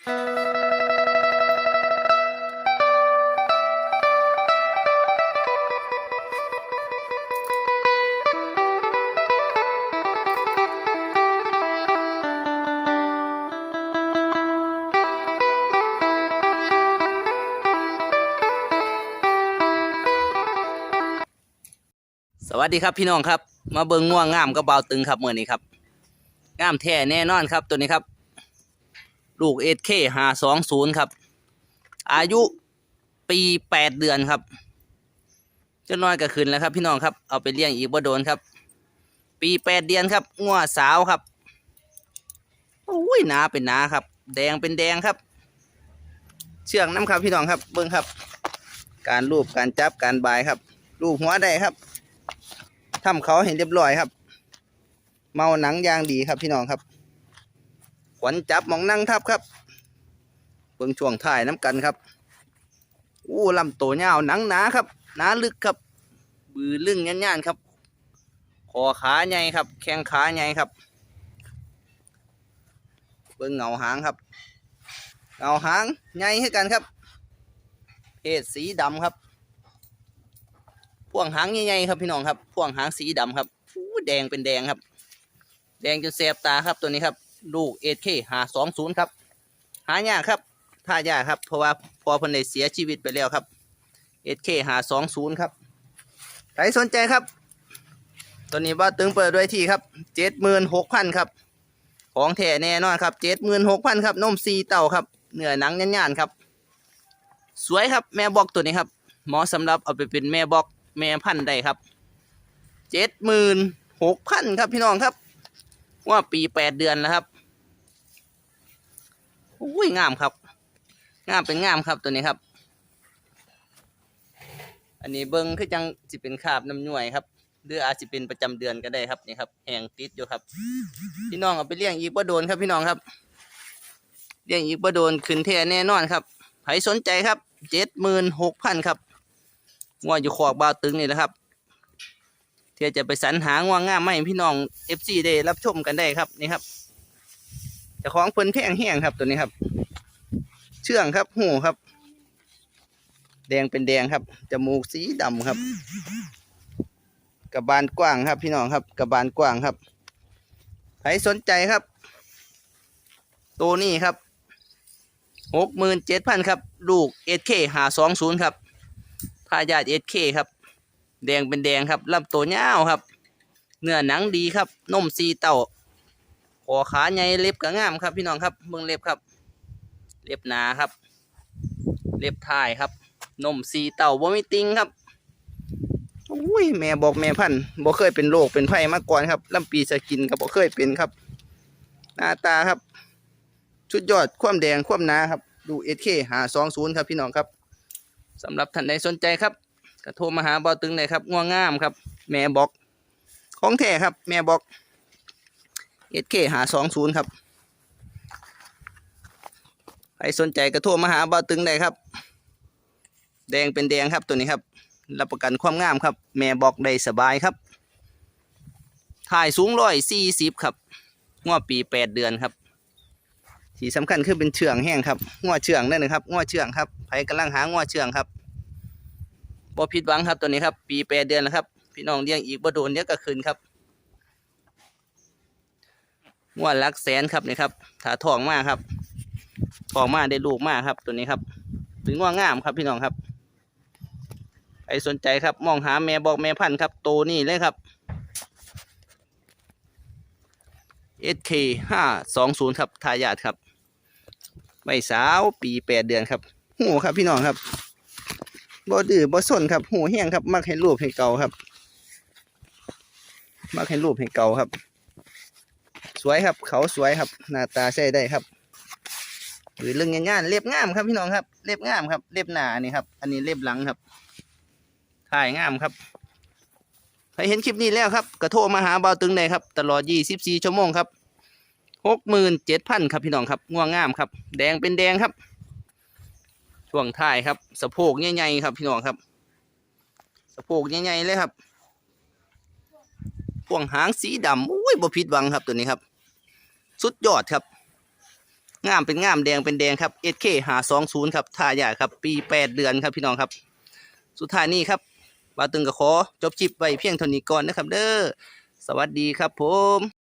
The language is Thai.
สวัสดีครับพี่น้องครับ มาเบิงง่วงงามกับเบาตึงครับเมื่อนี้ครับงามแท้แน่นอนครับตัวนี้ครับ ลูกเอเคหาสองศูนย์ครับ อายุปีแปดเดือนครับเจ้าน้อยก็ขึ้นแล้วครับ พี่น้องครับเอาไปเลี้ยงอีกบ่โดนครับ ปีแปดเดือนครับง่วสาวครับโอ้ยหนาเป็นหนาครับ แดงเป็นแดงครับ เชือกน้ำครับพี่น้องครับเบิ่งครับ การรูปการจับการบายครับรูปหัวได้ครับทำเขาเห็นเรียบร้อยครับ เมาหนังยางดีครับพี่น้องครับ ขวัญจับมองนั่งทับครับเบิ่งช่วงถ่ายน้ำกันครับอู้ลำโตวยาวหนังหนาครับหนาลึกครับ บือลึงย่านๆครับคอขาใหญ่ครับ แข้งขาใหญ่ครับ เบิ่งเงาหางครับเงาหางใหญ่ให้กันครับเพศสีดำครับพ่วงหางใหญ่ๆครับพี่น้องครับพ่วงหางสีดำครับแดงเป็นแดงครับ แดงจนแสบตาครับตัวนี้ครับ ลูกเอเคหาสองศูนย์ครับ หายากครับท่ายากครับ เพราะว่าพอพันได้เสียชีวิตไปแล้วครับเอเคหาสองศูนย์ครับใครสนใจครับตัวนี้ว่าตึงเปิดด้วยที่ครับเจ็ดหมื่นหกพันครับ ของแท้แน่นอนครับเจ็ดหมื่นหกพันครับนมซีเต่าครับเนื้อหนังย่านๆครับ สวยครับแม่บอกตัวนี้ครับเหมาะสำหรับเอาไปเป็นแม่บอกแม่พันธุ์ได้ครับเจ็ดหมื่นหกพันครับพี่น้องครับ ว่าปีแปดเดือนแล้วครับอุ้ยงามครับ งามเป็นงามครับตัวนี้ครับ อันนี้เบิ้งคือจังสิเป็นคาบน้ำหน่วยครับหรืออาจจะเป็นประจำเดือนก็ได้ครับนี่ครับแหงติดอยู่ครับ พี่น้องเอาไปเลี้ยงอีกบ่โดนครับพี่น้องครับเลี้ยงอีกบ่โดนขึ้นแท้แน่นอนครับใครสนใจครับเจ็ดหมื่นหกพันครับงัวอยู่ขอกบาตึงนี่แหละครับ ที่จะไปสรรหางวงง่ามมาให้พี่น้องเอฟซีได้รับชมกันได้ครับนี่ครับจ้าของเพิ่นแพงแห้งครับตัวนี้ครับ เชื่องครับหูครับ แดงเป็นแดงครับจมูกสีดำครับ กระบาลกว้างครับ พี่น้องครับ กระบาลกว้างครับใครสนใจครับ ตัวนี้ครับหกหมื่นเจ็ดพันครับ ลูกเอเคหาสองศูนย์ครับทายาทเอสเคครับ แดงเป็นแดงครับลำตัวยาวครับ เนื้อหนังดีครับนมซีเต่าคอขาใหญ่เล็บก็งามครับพี่น้องครับเบิ่งเล็บครับ เล็บหนาครับ เล็บท้ายครับนมซีเต่าบ่มีติงครับอุ้ยแม่บอกแม่พันธุ์บ่เคยเป็นโรคเป็นไผ่มาก่อนครับลำปีสกินก็บบ่เคยเป็นครับ หน้าตาครับ ชุดยอดความแดงความหนาครับ ดูเอสเคหาสองศูนย์ครับพี่น้องครับสำหรับท่านใดสนใจครับ ก็โทรมาหาบอตึงเลยครับง่วงงามครับ แม่บอก ของแท้ครับ แม่บอกเอสเคหาสองศูนย์ครับใครสนใจก็โทรมาหาบอตึงได้ครับ แดงเป็นแดงครับตัวนี้ครับรับประกันความงามครับ แม่บอกได้สบายครับ ถ่ายสูงร้อยสี่สิบครับงวปีแปดเดือนครับที่สำคัญคือเป็นเชื่องแห้งครับง้อเชื่องนั่นนะครับง้อเชื่องครับไผกำลังหาง้อเชื่องครับ บ่ผิดหวังครับตัวนี้ครับ ปีแปดเดือนแล้วครับ พี่น้องเลี้ยงอีกบ่โดนเดี๋ยก็คืนครับง้อหลักแสนครับนี่ครับถาทองมากครับทองมากได้ลูกมากครับ ตัวนี้ครับถึงง้องามครับพี่น้องครับใครสนใจครับ มองหาแม่บอกแม่พันธุ์ครับโตนี่เลยครับ SK ห้าสองศูนย์ครับทายาทครับใบสาวปีแปดเดือนครับหูครับพี่น้องครับ บ่ดื้อบ่สนครับหูแห้งครับ มักให้รูปให้เก่าครับ มักให้รูปให้เก่าครับ สวยครับ เขาสวยครับ หน้าตาใช้ได้ครับหรือเรื่องงานเล็บงามครับพี่น้องครับ เล็บงามครับ เล็บหนานี่ครับ อันนี้เล็บหลังครับถ่ายงามครับใครเห็นคลิปนี้แล้วครับก็โทรมาหาเบาตึงได้ครับ ตลอด 24 ชั่วโมงครับหกหมื่นเจ็ดพันครับพี่น้องครับง่วงงามครับ แดงเป็นแดงครับ ช่วงท้ายครับ สะโพกใหญ่ๆครับ พี่น้องครับ สะโพกใหญ่ๆเลยครับพ่วงหางสีดำอุ้ยบ่ผิดหวังครับตัวนี้ครับ สุดยอดครับงามเป็นงามแดงเป็นแดงครับ SK หา20ครับท่ายากครับ ปี8เดือนครับพี่น้องครับ สุดท้ายนี้ครับบาตึงก็ขอจบคลิปไว้เพียงเท่านี้ก่อนนะครับ เด้อสวัสดีครับผม